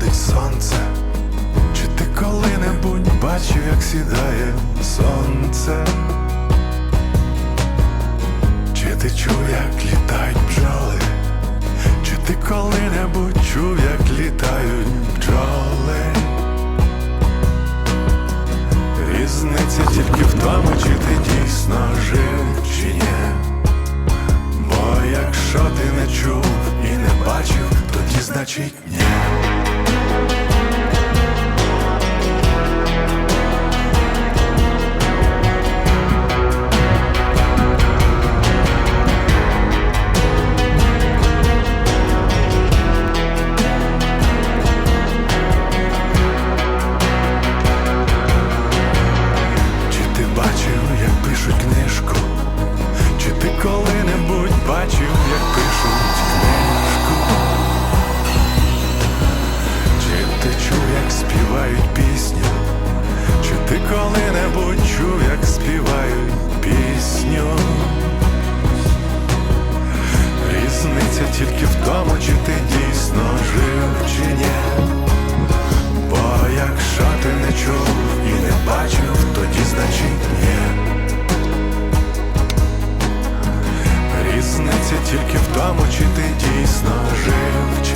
сходить сонце, чи ти коли-небудь бачив, як сідає сонце? Чи ти чув, як літають бджоли? Чи ти коли-небудь чув, як літають бджоли? Різниця тільки в тому, чи ти дійсно жив, чи ні. Бо якщо ти не чув і не бачив, тоді значить ні. співають пісню, чи ти коли-небудь чув, як співають пісню? Різниця тільки в тому, чи ти дійсно жив, чи ні. Бо якщо ти не чув і не бачив, тоді значить ні. Різниця тільки в тому, чи ти дійсно жив.